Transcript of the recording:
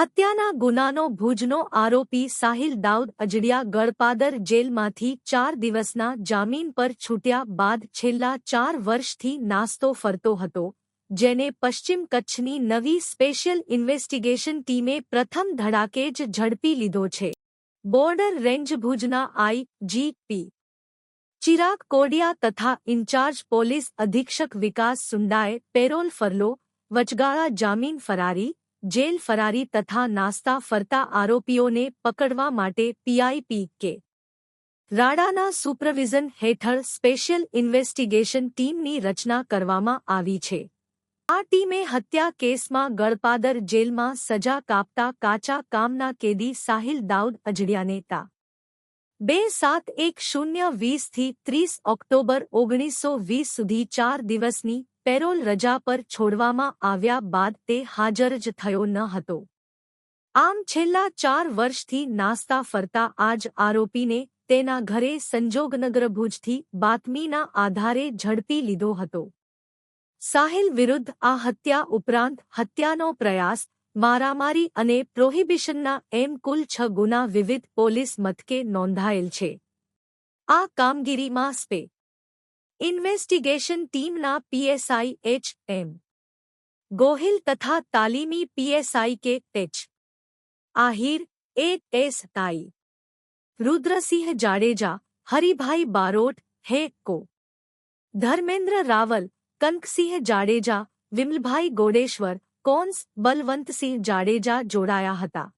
હત્યાના ગુનાનો ભુજનો આરોપી સાહિલ દાઉદ અજડિયા ગળપાદર જેલમાંથી ચાર દિવસના જામીન પર છૂટ્યા બાદ છેલ્લા ચાર વર્ષથી નાસ્તો ફરતો હતો, જેને પશ્ચિમ કચ્છની નવી સ્પેશિયલ ઇન્વેસ્ટિગેશન ટીમે પ્રથમ ધડાકે જ ઝડપી લીધો છે. બોર્ડર રેન્જ ભુજના આઈ જી પી. ચિરાગ કોડિયા તથા ઇન્ચાર્જ પોલીસ અધિક્ષક વિકાસ સુંડાએ પેરોલ ફરલો, વચગાળા જામીન ફરારી જેલ ફરારી તથા નાસ્તા ફરતા આરોપીઓને પકડવા માટે પીઆઈપી કે. રાડાના સુપરવિઝન હેઠળ સ્પેશિયલ ઇન્વેસ્ટિગેશન ટીમની રચના કરવામાં આવી છે. આ ટીમે હત્યા કેસમાં ગળપાદર જેલમાં સજા કાપતા કાચા કામના કેદી સાહિલ દાઉદ અજડિયાને તા બે સાત એક શૂન્ય વીસથી ત્રીસ ઓક્ટોબર ઓગણીસો વીસ સુધી ચાર દિવસની પેરોલ રજા પર છોડવામાં આવ્યા બાદ તે હાજર જ થયો ન હતો. આમ છેલ્લા ચાર વર્ષથી નાસ્તા ફરતા આજ આરોપીને તેના ઘરે સંજોગનગર ભુજથી બાતમીના આધારે ઝડપી લીધો હતો. સાહિલ વિરુદ્ધ આ હત્યા ઉપરાંત હત્યાનો પ્રયાસ મારામારી અને પ્રોહિબિશનના એમ કુલ છ ગુના વિવિધ પોલીસ મથકે નોંધાયેલ છે આ કામગીરીમાં સ્પે ઇન્વેસ્ટિગેશન ટીમના પીએસઆઈ એચ એમ ગોહિલ તથા તાલીમી PSI K H Ahir A S તાઈ રુદ્રસિંહ જાડેજા હરિભાઈ બારોટ હે કો ધર્મેન્દ્ર રાવલ કનકસિંહ જાડેજા વિમલભાઈ ગોડેશ્વર કોન્સ બલવંતસિંહ જાડેજા જોડાયા હતા.